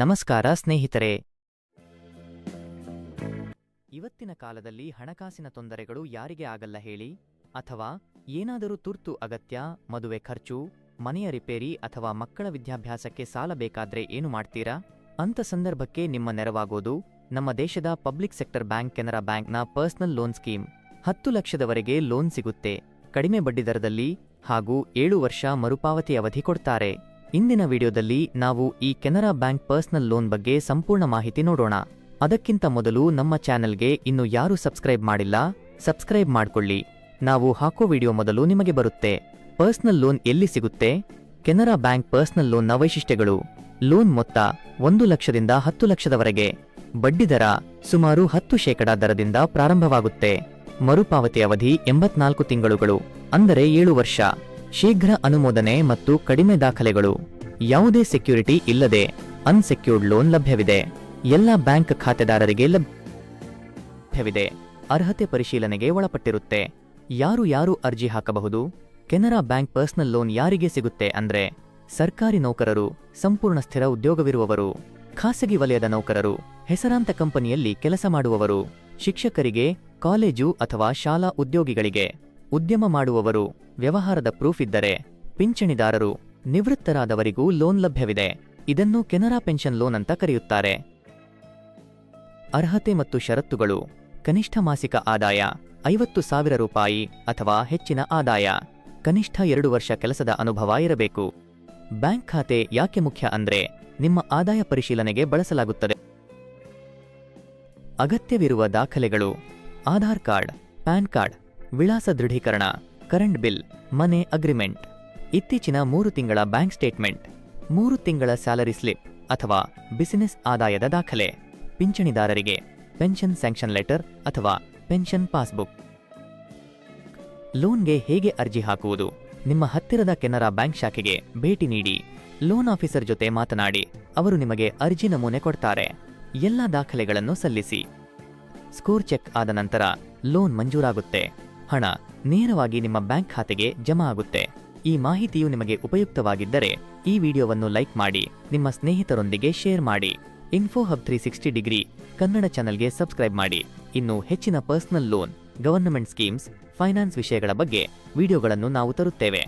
ನಮಸ್ಕಾರ ಸ್ನೇಹಿತರೆ. ಇವತ್ತಿನ ಕಾಲದಲ್ಲಿ ಹಣಕಾಸಿನ ತೊಂದರೆಗಳು ಯಾರಿಗೆ ಆಗಲ್ಲ ಹೇಳಿ? ಅಥವಾ ಏನಾದರೂ ತುರ್ತು ಅಗತ್ಯ, ಮದುವೆ ಖರ್ಚು, ಮನೆಯ ರಿಪೇರಿ ಅಥವಾ ಮಕ್ಕಳ ವಿದ್ಯಾಭ್ಯಾಸಕ್ಕೆ ಸಾಲ ಬೇಕಾದ್ರೆ ಏನು ಮಾಡ್ತೀರಾ? ಅಂಥ ಸಂದರ್ಭಕ್ಕೆ ನಿಮ್ಮ ನೆರವಾಗೋದು ನಮ್ಮ ದೇಶದ ಪಬ್ಲಿಕ್ ಸೆಕ್ಟರ್ ಬ್ಯಾಂಕ್ ಕೆನರಾ ಬ್ಯಾಂಕ್ನ ಪರ್ಸನಲ್ ಲೋನ್ ಸ್ಕೀಮ್. ಹತ್ತು ಲಕ್ಷದವರೆಗೆ ಲೋನ್ ಸಿಗುತ್ತೆ. ಕಡಿಮೆ ಬಡ್ಡಿದರದಲ್ಲಿ ಹಾಗೂ ಏಳು ವರ್ಷ ಮರುಪಾವತಿ ಅವಧಿ ಕೊಡ್ತಾರೆ. ಇಂದಿನ ವಿಡಿಯೋದಲ್ಲಿ ನಾವು ಈ ಕೆನರಾ ಬ್ಯಾಂಕ್ ಪರ್ಸನಲ್ ಲೋನ್ ಬಗ್ಗೆ ಸಂಪೂರ್ಣ ಮಾಹಿತಿ ನೋಡೋಣ. ಅದಕ್ಕಿಂತ ಮೊದಲು ನಮ್ಮ ಚಾನೆಲ್ಗೆ ಇನ್ನು ಯಾರು ಸಬ್ಸ್ಕ್ರೈಬ್ ಮಾಡಿಲ್ಲ, ಸಬ್ಸ್ಕ್ರೈಬ್ ಮಾಡ್ಕೊಳ್ಳಿ. ನಾವು ಹಾಕೋ ವಿಡಿಯೋ ಮೊದಲು ನಿಮಗೆ ಬರುತ್ತೆ. ಪರ್ಸನಲ್ ಲೋನ್ ಎಲ್ಲಿ ಸಿಗುತ್ತೆ? ಕೆನರಾ ಬ್ಯಾಂಕ್ ಪರ್ಸನಲ್ ಲೋನ್ನ ವೈಶಿಷ್ಟ್ಯಗಳು. ಲೋನ್ ಮೊತ್ತ ಒಂದು ಲಕ್ಷದಿಂದ ಹತ್ತು ಲಕ್ಷದವರೆಗೆ. ಬಡ್ಡಿದರ ಸುಮಾರು ಹತ್ತು ಶೇಕಡಾ ದರದಿಂದ ಪ್ರಾರಂಭವಾಗುತ್ತೆ. ಮರುಪಾವತಿ ಅವಧಿ ಎಂಬತ್ನಾಲ್ಕು ತಿಂಗಳುಗಳು, ಅಂದರೆ ಏಳು ವರ್ಷ. ಶೀಘ್ರ ಅನುಮೋದನೆ ಮತ್ತು ಕಡಿಮೆ ದಾಖಲೆಗಳು. ಯಾವುದೇ ಸೆಕ್ಯೂರಿಟಿ ಇಲ್ಲದೆ ಅನ್ಸೆಕ್ಯೂರ್ಡ್ ಲೋನ್ ಲಭ್ಯವಿದೆ. ಎಲ್ಲ ಬ್ಯಾಂಕ್ ಖಾತೆದಾರರಿಗೆ ಲಭ್ಯವಿದೆ. ಅರ್ಹತೆ ಪರಿಶೀಲನೆಗೆ ಒಳಪಟ್ಟಿರುತ್ತೆ. ಯಾರು ಯಾರು ಅರ್ಜಿ ಹಾಕಬಹುದು? ಕೆನರಾ ಬ್ಯಾಂಕ್ ಪರ್ಸನಲ್ ಲೋನ್ ಯಾರಿಗೆ ಸಿಗುತ್ತೆ ಅಂದ್ರೆ, ಸರ್ಕಾರಿ ನೌಕರರು, ಸಂಪೂರ್ಣ ಸ್ಥಿರ ಉದ್ಯೋಗವಿರುವವರು, ಖಾಸಗಿ ವಲಯದ ನೌಕರರು, ಹೆಸರಾಂತ ಕಂಪನಿಯಲ್ಲಿ ಕೆಲಸ ಮಾಡುವವರು, ಶಿಕ್ಷಕರಿಗೆ, ಕಾಲೇಜು ಅಥವಾ ಶಾಲಾ ಉದ್ಯೋಗಿಗಳಿಗೆ. ಉದ್ಯಮ ಮಾಡುವವರು ವ್ಯವಹಾರದ ಪ್ರೂಫ್ ಇದ್ದರೆ ಪಿಂಚಣಿದಾರರು ನಿವೃತ್ತರಾದವರಿಗೂ ಲೋನ್ ಲಭ್ಯವಿದೆ. ಇದನ್ನು ಕೆನರಾ ಪೆನ್ಷನ್ ಲೋನ್ ಅಂತ ಕರೆಯುತ್ತಾರೆ. ಅರ್ಹತೆ ಮತ್ತು ಷರತ್ತುಗಳು ಕನಿಷ್ಠ ಮಾಸಿಕ ಆದಾಯ ಐವತ್ತು ಸಾವಿರ ರೂಪಾಯಿ ಅಥವಾ ಹೆಚ್ಚಿನ ಆದಾಯ ಕನಿಷ್ಠ ಎರಡು ವರ್ಷ ಕೆಲಸದ ಅನುಭವ ಇರಬೇಕು. ಬ್ಯಾಂಕ್ ಖಾತೆ ಯಾಕೆ ಮುಖ್ಯ ಅಂದ್ರೆ ನಿಮ್ಮ ಆದಾಯ ಪರಿಶೀಲನೆಗೆ ಬಳಸಲಾಗುತ್ತದೆ. ಅಗತ್ಯವಿರುವ ದಾಖಲೆಗಳು, ಆಧಾರ್ ಕಾರ್ಡ್, ಪ್ಯಾನ್ ಕಾರ್ಡ್ ವಿಳಾಸ ದೃಢೀಕರಣ, ಕರೆಂಟ್ ಬಿಲ್, ಮನೆ ಅಗ್ರಿಮೆಂಟ್. ಇತ್ತೀಚಿನ ಮೂರು ತಿಂಗಳ ಬ್ಯಾಂಕ್ ಸ್ಟೇಟ್ಮೆಂಟ್, ಮೂರು ತಿಂಗಳ ಸ್ಯಾಲರಿ ಸ್ಲಿಪ್ ಅಥವಾ ಬಿಸಿನೆಸ್ ಆದಾಯದ ದಾಖಲೆ. ಪಿಂಚಣಿದಾರರಿಗೆ ಪೆನ್ಷನ್ ಸ್ಯಾಂಕ್ಷನ್ ಲೆಟರ್ ಅಥವಾ ಪೆನ್ಷನ್ ಪಾಸ್ಬುಕ್. ಲೋನ್ಗೆ ಹೇಗೆ ಅರ್ಜಿ ಹಾಕುವುದು? ನಿಮ್ಮ ಹತ್ತಿರದ ಕೆನರಾ ಬ್ಯಾಂಕ್ ಶಾಖೆಗೆ ಭೇಟಿ ನೀಡಿ. ಲೋನ್ ಆಫೀಸರ್ ಜೊತೆ ಮಾತನಾಡಿ, ಅವರು ನಿಮಗೆ ಅರ್ಜಿ ನಮೂನೆ ಕೊಡ್ತಾರೆ. ಎಲ್ಲ ದಾಖಲೆಗಳನ್ನು ಸಲ್ಲಿಸಿ. ಸ್ಕೋರ್ ಚೆಕ್ ಆದ ನಂತರ ಲೋನ್ ಮಂಜೂರಾಗುತ್ತೆ. ಹಣ ನೇರವಾಗಿ ನಿಮ್ಮ ಬ್ಯಾಂಕ್ ಖಾತೆಗೆ ಜಮಾ ಆಗುತ್ತೆ. ಈ ಮಾಹಿತಿಯು ನಿಮಗೆ ಉಪಯುಕ್ತವಾಗಿದ್ದರೆ ಈ ವಿಡಿಯೋವನ್ನು ಲೈಕ್ ಮಾಡಿ, ನಿಮ್ಮ ಸ್ನೇಹಿತರೊಂದಿಗೆ ಶೇರ್ ಮಾಡಿ. Info hub three sixty degree, Kannada ಚಾನಲ್ಗೆ ಸಬ್ಸ್ಕ್ರೈಬ್ ಮಾಡಿ. ಇನ್ನು ಹೆಚ್ಚಿನ personal loan, government schemes, finance ವಿಷಯಗಳ ಬಗ್ಗೆ ವಿಡಿಯೋಗಳನ್ನು ನಾವು ತರುತ್ತೇವೆ.